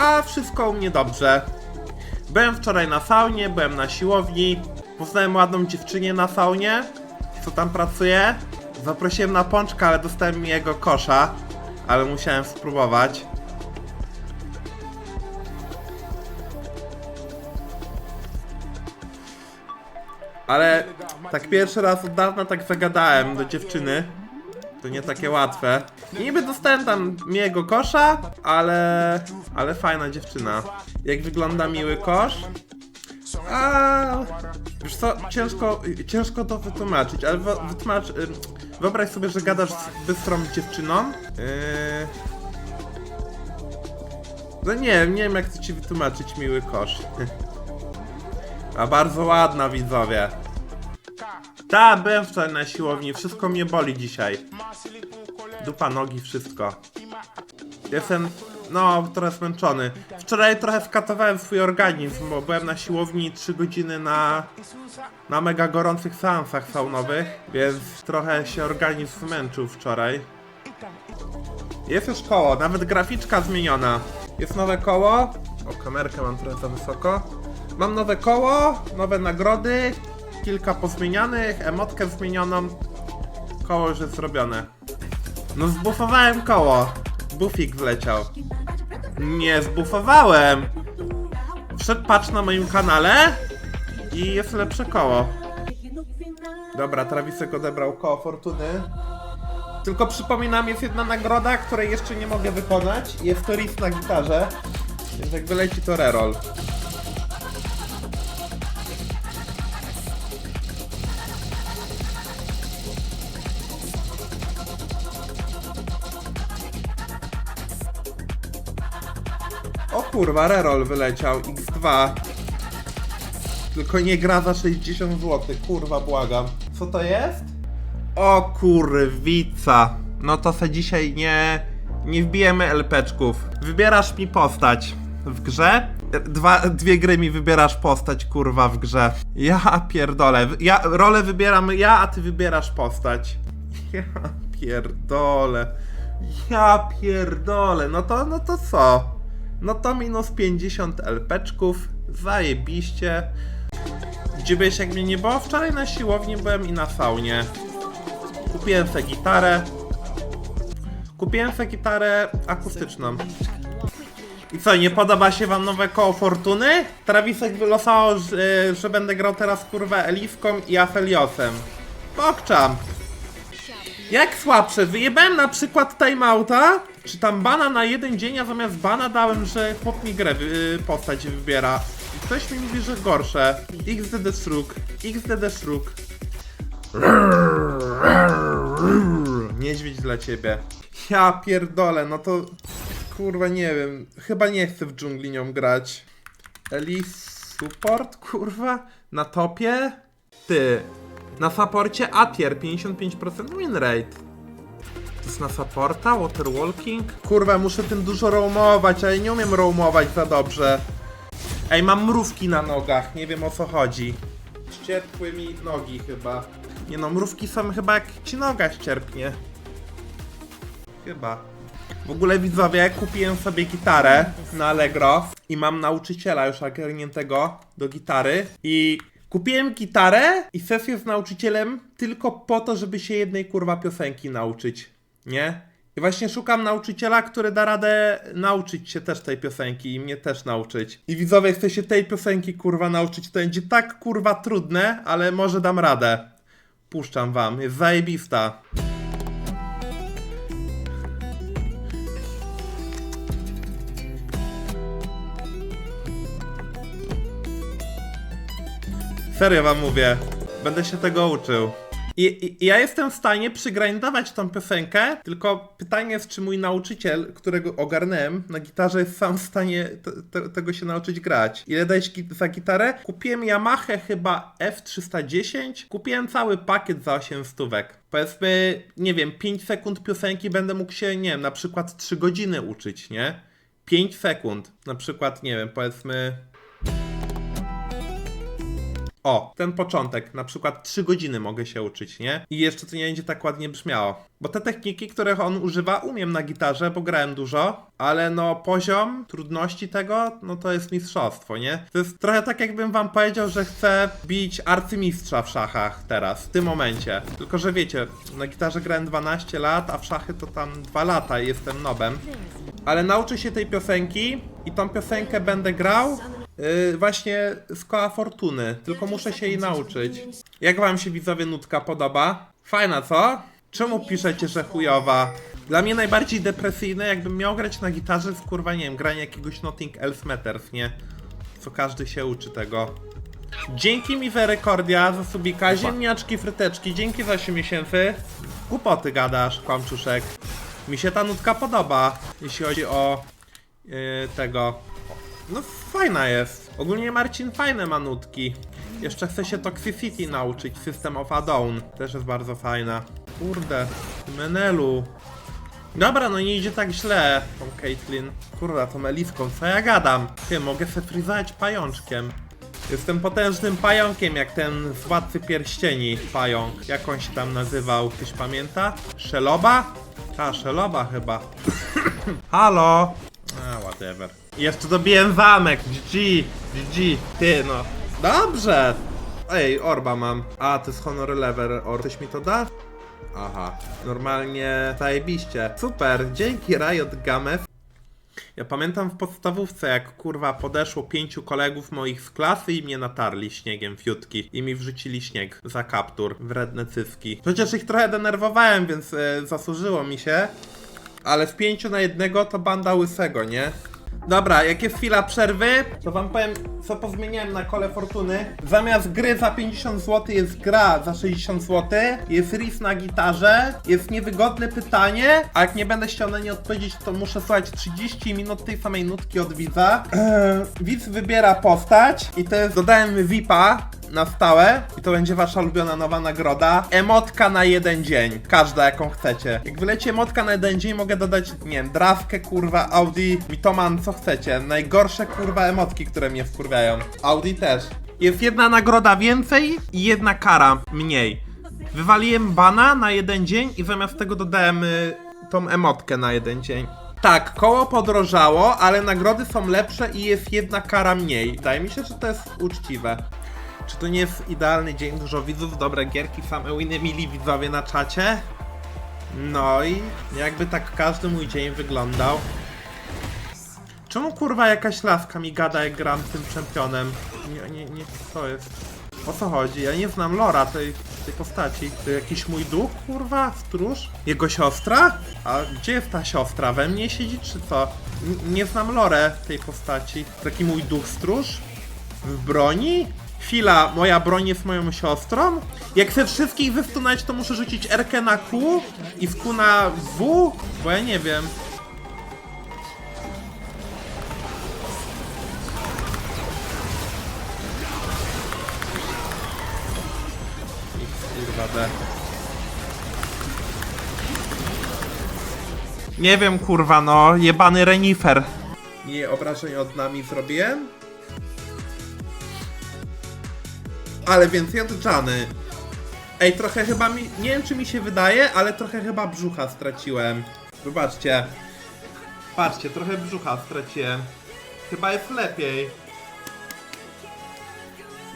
A wszystko u mnie dobrze. Byłem wczoraj na saunie, byłem na siłowni. Poznałem ładną dziewczynie na saunie, co tam pracuje. Zaprosiłem na pączka, ale dostałem jego kosza. Ale musiałem spróbować. Ale tak pierwszy raz od dawna tak zagadałem do dziewczyny. To nie takie łatwe. I niby dostałem tam miłego kosza, ale... ale fajna dziewczyna. Jak wygląda miły kosz? A, wiesz co, ciężko, ciężko to wytłumaczyć, ale wy- wytłumacz, ym, wyobraź sobie, że gadasz z bystrą dziewczyną. Yy... No nie wiem, nie wiem jak to ci wytłumaczyć miły kosz. A bardzo ładna widzowie. Ta, byłem wczoraj na siłowni, wszystko mnie boli dzisiaj. Dupa, nogi, wszystko. Jestem, no, trochę zmęczony. Wczoraj trochę skatowałem swój organizm, bo byłem na siłowni 3 godziny na, na mega gorących seansach saunowych, więc trochę się organizm zmęczył wczoraj. Jest już koło, nawet graficzka zmieniona. Jest nowe koło. O, kamerkę mam trochę za wysoko. Mam nowe koło, nowe nagrody, kilka pozmienianych, emotkę zmienioną. Koło już jest zrobione. No zbufowałem koło. Bufik wleciał. Nie zbufowałem. Wszedł patch na moim kanale i jest lepsze koło. Dobra, Travisek odebrał koło fortuny. Tylko przypominam, jest jedna nagroda, której jeszcze nie mogę wykonać. Jest to riff na gitarze. Więc jak wyleci to reroll. Kurwa, reroll wyleciał. X2. Tylko nie gra za 60 zł. Kurwa, błagam. Co to jest? O kurwica. No to se dzisiaj nie... Nie wbijemy LPczków. Wybierasz mi postać w grze. Dwa, dwie gry mi wybierasz postać, kurwa, w grze. Ja pierdolę. Ja, rolę wybieram ja, a ty wybierasz postać. Ja pierdolę. Ja pierdolę. No to, no to co? No to minus 50 LPczków. Zajebiście. Gdzie byłeś jak mnie nie było? Wczoraj na siłowni byłem i na saunie. Kupiłem sobie gitarę. Kupiłem sobie gitarę akustyczną. I co, nie podoba się wam nowe koło fortuny? Travisek wylosował, że, że będę grał teraz kurwa Eliską i Afeliosem. Pokczam. Jak słabsze, wyjebałem na przykład timeouta, czy tam bana na jeden dzień, a zamiast bana dałem, że chłop mi grę wy, postać wybiera. I ktoś mi mówi, że gorsze. XDD Shrug, XDD Shrug. Niedźwiedź dla ciebie. Ja pierdolę, no to kurwa nie wiem. Chyba nie chcę w dżungli nią grać. Elise support, kurwa? Na topie? Ty. Na supporcie Atier 55% win rate. To jest na supporta? Waterwalking? Kurwa, muszę tym dużo roamować, a ja nie umiem roamować za dobrze. Ej, mam mrówki na nogach, nie wiem o co chodzi. Ścierpły mi nogi chyba. Nie no, mrówki są chyba jak ci noga ścierpnie. Chyba. W ogóle widzowie, kupiłem sobie gitarę na Allegro i mam nauczyciela już ogarniętego do gitary i kupiłem gitarę i sesję z nauczycielem tylko po to, żeby się jednej kurwa piosenki nauczyć, nie? I właśnie szukam nauczyciela, który da radę nauczyć się też tej piosenki i mnie też nauczyć. I widzowie, chcę się tej piosenki kurwa nauczyć, to będzie tak kurwa trudne, ale może dam radę. Puszczam wam, jest zajebista. Serio wam mówię. Będę się tego uczył. I, i, ja jestem w stanie przygrindować tą piosenkę, tylko pytanie jest, czy mój nauczyciel, którego ogarnąłem na gitarze, jest sam w stanie te, te, tego się nauczyć grać. Ile dać gi- za gitarę? Kupiłem Yamaha chyba F310. Kupiłem cały pakiet za 8 stówek. Powiedzmy, nie wiem, 5 sekund piosenki będę mógł się, nie wiem, na przykład 3 godziny uczyć, nie? 5 sekund. Na przykład, nie wiem, powiedzmy O, ten początek, na przykład 3 godziny mogę się uczyć, nie? I jeszcze to nie będzie tak ładnie brzmiało. Bo te techniki, których on używa, umiem na gitarze, bo grałem dużo, ale no poziom trudności tego, no to jest mistrzostwo, nie? To jest trochę tak, jakbym wam powiedział, że chcę bić arcymistrza w szachach teraz, w tym momencie. Tylko, że wiecie, na gitarze grałem 12 lat, a w szachy to tam 2 lata i jestem nobem. Ale nauczę się tej piosenki i tą piosenkę będę grał Yy, właśnie z koła fortuny, tylko muszę się jej nauczyć. Jak wam się widzowie nutka podoba? Fajna, co? Czemu piszecie, że chujowa? Dla mnie najbardziej depresyjne, jakbym miał grać na gitarze, jest kurwa, nie wiem, granie jakiegoś Nothing Else Matters, nie? Co każdy się uczy tego. Dzięki mi rekordia, za subika, ziemniaczki, fryteczki, dzięki za 8 miesięcy. Głupoty gadasz, kłamczuszek. Mi się ta nutka podoba, jeśli chodzi o yy, tego. No fajna jest. Ogólnie Marcin fajne ma nutki. Jeszcze chce się Toxicity nauczyć, System of a Down. Też jest bardzo fajna. Kurde, Menelu. Dobra, no nie idzie tak źle, tą Caitlyn. Kurwa, tą Eliską, co ja gadam? Ty, mogę se frizować pajączkiem. Jestem potężnym pająkiem, jak ten z Władcy Pierścieni pająk. Jak on się tam nazywał? Ktoś pamięta? Szeloba? Ta, Szeloba chyba. Halo? A, whatever. Jeszcze dobiłem zamek, GG, GG, ty no. Dobrze! Ej, orba mam. A, to jest honor lever, or. Ktoś mi to da? Aha, normalnie zajebiście. Super, dzięki Riot Games. Ja pamiętam w podstawówce, jak kurwa podeszło pięciu kolegów moich z klasy i mnie natarli śniegiem fiutki i mi wrzucili śnieg za kaptur, wredne cyski. Chociaż ich trochę denerwowałem, więc e, zasłużyło mi się. Ale w pięciu na jednego to banda łysego, nie? Dobra, jak jest chwila przerwy, to wam powiem, co pozmieniałem na kole fortuny. Zamiast gry za 50 zł jest gra za 60 zł, jest riff na gitarze, jest niewygodne pytanie, a jak nie będę chciał na nie odpowiedzieć, to muszę słuchać 30 minut tej samej nutki od widza. Widz wybiera postać i to jest, dodałem VIPa, na stałe i to będzie wasza ulubiona nowa nagroda. Emotka na jeden dzień. Każda jaką chcecie. Jak wyleci emotka na jeden dzień, mogę dodać, nie wiem, drawkę, kurwa, Audi, Mitoman, co chcecie. Najgorsze, kurwa, emotki, które mnie wkurwiają. Audi też. Jest jedna nagroda więcej i jedna kara mniej. Wywaliłem bana na jeden dzień i zamiast tego dodałem y, tą emotkę na jeden dzień. Tak, koło podrożało, ale nagrody są lepsze i jest jedna kara mniej. Wydaje mi się, że to jest uczciwe. Czy to nie jest idealny dzień? Dużo widzów, dobre gierki, same winy, mili widzowie na czacie. No i jakby tak każdy mój dzień wyglądał. Czemu kurwa jakaś laska mi gada jak gram tym czempionem? Nie, nie, nie, co jest? O co chodzi? Ja nie znam lora tej, tej postaci. To jakiś mój duch, kurwa? Stróż? Jego siostra? A gdzie jest ta siostra? We mnie siedzi czy co? N nie znam lore tej postaci. Taki mój duch stróż? W broni? Chwila, moja broń jest moją siostrą? Jak chcę wszystkich wystunąć, to muszę rzucić R na Q i w Q na W? Bo ja nie wiem. Kurwa. Nie wiem, kurwa, no, jebany renifer. Nie obrażeń od nami zrobiłem? Ale więcej od Jany. Ej, trochę chyba mi. Nie wiem, czy mi się wydaje, ale trochę chyba brzucha straciłem. Zobaczcie. Patrzcie, trochę brzucha straciłem. Chyba jest lepiej.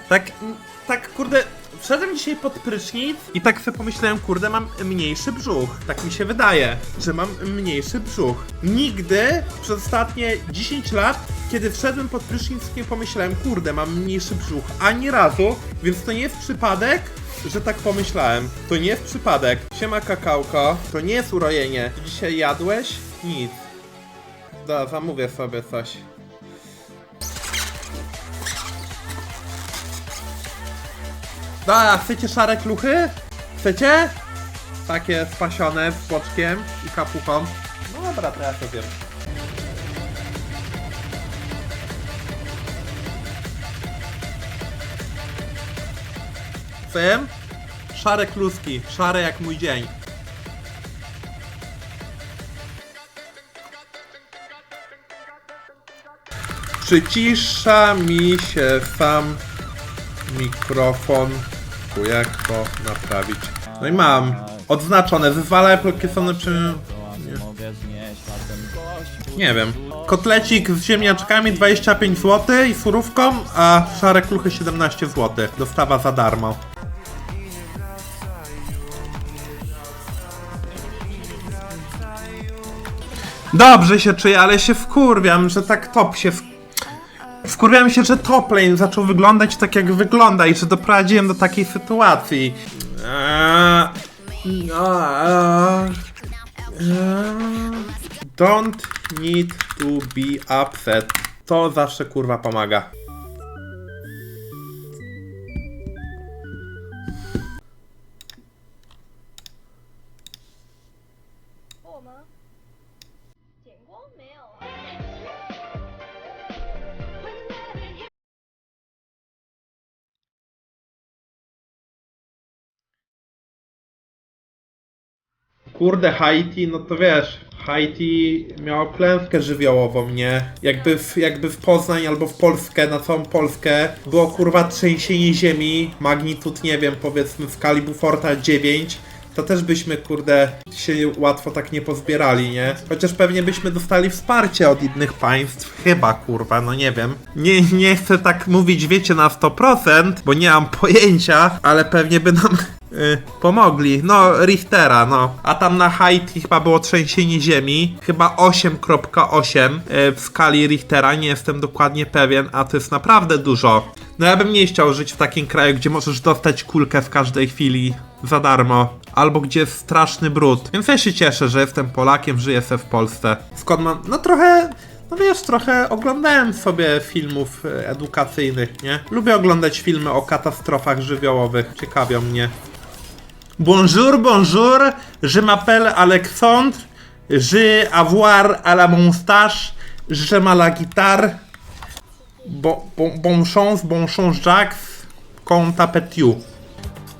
Tak, tak, kurde. Wszedłem dzisiaj pod prysznic i tak sobie pomyślałem, kurde, mam mniejszy brzuch. Tak mi się wydaje, że mam mniejszy brzuch. Nigdy przez ostatnie 10 lat, kiedy wszedłem pod prysznic, nie pomyślałem, kurde, mam mniejszy brzuch. Ani razu, więc to nie jest przypadek, że tak pomyślałem. To nie jest przypadek. Siema kakałko, to nie jest urojenie. Dzisiaj jadłeś? Nic. Da, zamówię sobie coś. Da, chcecie szare kluchy? Chcecie? Takie spasione z boczkiem i kapuchą. No dobra, to ja to wiem. Chcę? Szare kluski, szare jak mój dzień. Przycisza mi się sam mikrofon. Jak to naprawić? No i mam. Odznaczone. Wywalaj Pokesony przy... Nie. Nie wiem. Kotlecik z ziemniaczkami 25 zł i surówką, a szare kluchy 17 zł. Dostawa za darmo. Dobrze się czuję, ale się wkurwiam, że tak top się w... Wkurwiam się, że top lane zaczął wyglądać tak jak wygląda i że doprowadziłem do takiej sytuacji. Eee, no, eee, eee. Don't need to be upset. To zawsze kurwa pomaga. “ Kurde, Haiti, no to wiesz, Haiti miało klęskę żywiołową, nie? Jakby w, jakby w Poznań albo w Polskę, na całą Polskę było kurwa trzęsienie ziemi, magnitud, nie wiem, powiedzmy w skali Buforta 9, to też byśmy, kurde, się łatwo tak nie pozbierali, nie? Chociaż pewnie byśmy dostali wsparcie od innych państw, chyba, kurwa, no nie wiem. Nie, nie chcę tak mówić, wiecie, na 100%, bo nie mam pojęcia, ale pewnie by nam y, pomogli. No, Richtera, no. A tam na Haiti chyba było trzęsienie ziemi, chyba 8.8 y, w skali Richtera, nie jestem dokładnie pewien, a to jest naprawdę dużo. No ja bym nie chciał żyć w takim kraju, gdzie możesz dostać kulkę w każdej chwili za darmo. Albo gdzie jest straszny brud. Więc ja się cieszę, że jestem Polakiem, żyję se w Polsce. Skąd mam... No trochę... No wiesz, trochę oglądałem sobie filmów e, edukacyjnych, nie? Lubię oglądać filmy o katastrofach żywiołowych. Ciekawią mnie. Bonjour, bonjour, je m'appelle Alexandre, je avoir à la moustache, je ma la guitare. Bon, bon, bon chance, bon chance t'appelle you.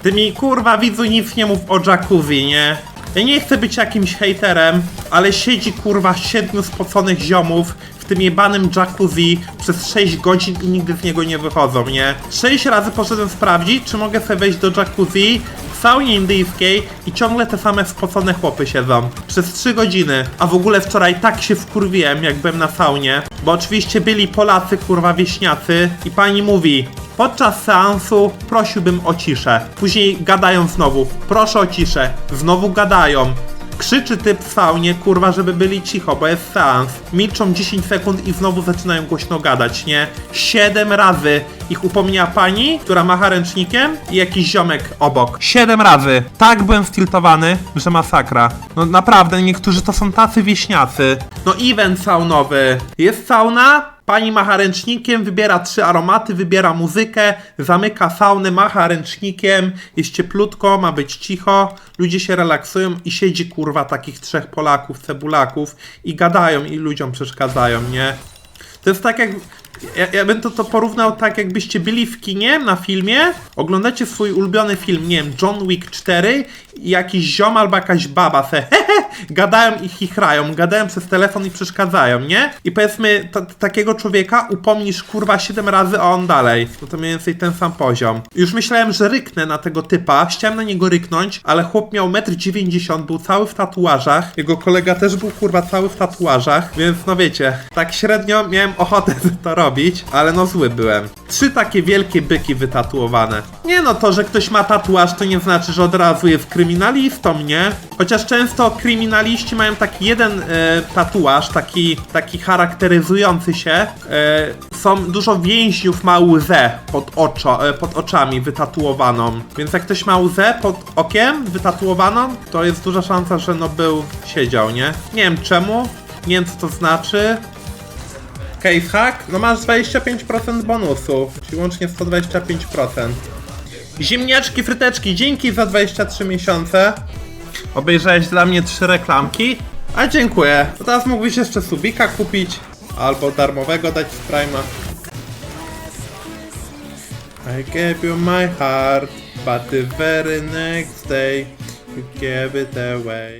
Ty mi kurwa widzu nic nie mów o jacuzzi, nie? Ja nie chcę być jakimś hejterem, ale siedzi kurwa siedmiu spoconych ziomów tym jebanym jacuzzi przez 6 godzin i nigdy z niego nie wychodzą, nie? 6 razy poszedłem sprawdzić, czy mogę sobie wejść do jacuzzi w saunie indyjskiej i ciągle te same spocone chłopy siedzą. Przez 3 godziny. A w ogóle wczoraj tak się wkurwiłem, jak byłem na saunie, bo oczywiście byli Polacy, kurwa wieśniacy i pani mówi, Podczas seansu prosiłbym o ciszę. Później gadają znowu. Proszę o ciszę. Znowu gadają. Krzyczy typ w saunie, kurwa, żeby byli cicho, bo jest seans. Milczą 10 sekund i znowu zaczynają głośno gadać, nie? Siedem razy ich upomniała pani, która macha ręcznikiem i jakiś ziomek obok. Siedem razy. Tak byłem stiltowany, że masakra. No naprawdę, niektórzy to są tacy wieśniacy. No event saunowy. Jest sauna, Pani macha ręcznikiem, wybiera trzy aromaty, wybiera muzykę, zamyka saunę, macha ręcznikiem, jest cieplutko, ma być cicho, ludzie się relaksują i siedzi kurwa takich trzech Polaków, cebulaków i gadają i ludziom przeszkadzają, nie? To jest tak jak. Ja, ja bym to, to porównał tak, jakbyście byli w kinie na filmie, oglądacie swój ulubiony film, nie wiem, John Wick 4 i jakiś ziom albo jakaś baba se hehe, gadają i chichrają, gadają przez telefon i przeszkadzają, nie? I powiedzmy, ta- takiego człowieka upomnisz kurwa 7 razy, a on dalej. No to mniej więcej ten sam poziom. Już myślałem, że ryknę na tego typa, chciałem na niego ryknąć, ale chłop miał 1,90 m, był cały w tatuażach, jego kolega też był kurwa cały w tatuażach, więc no wiecie, tak średnio miałem ochotę to robić, ale no zły byłem. Trzy takie wielkie byki wytatuowane. Nie no, to, że ktoś ma tatuaż, to nie znaczy, że od razu jest kryminalistą, nie? Chociaż często kryminaliści mają taki jeden e, tatuaż, taki, taki charakteryzujący się. E, są dużo więźniów ma łzę pod, oczo, e, pod oczami wytatuowaną. Więc jak ktoś ma łzę pod okiem wytatuowaną, to jest duża szansa, że no był, siedział, nie? Nie wiem czemu, nie wiem co to znaczy. Case hack? No masz 25% bonusu, czyli łącznie 125%. Ziemniaczki, fryteczki, dzięki za 23 miesiące. Obejrzałeś dla mnie trzy reklamki. A dziękuję. To teraz mógłbyś jeszcze subika kupić. Albo darmowego dać z Prima. I gave you my heart, but the very next day you gave it away.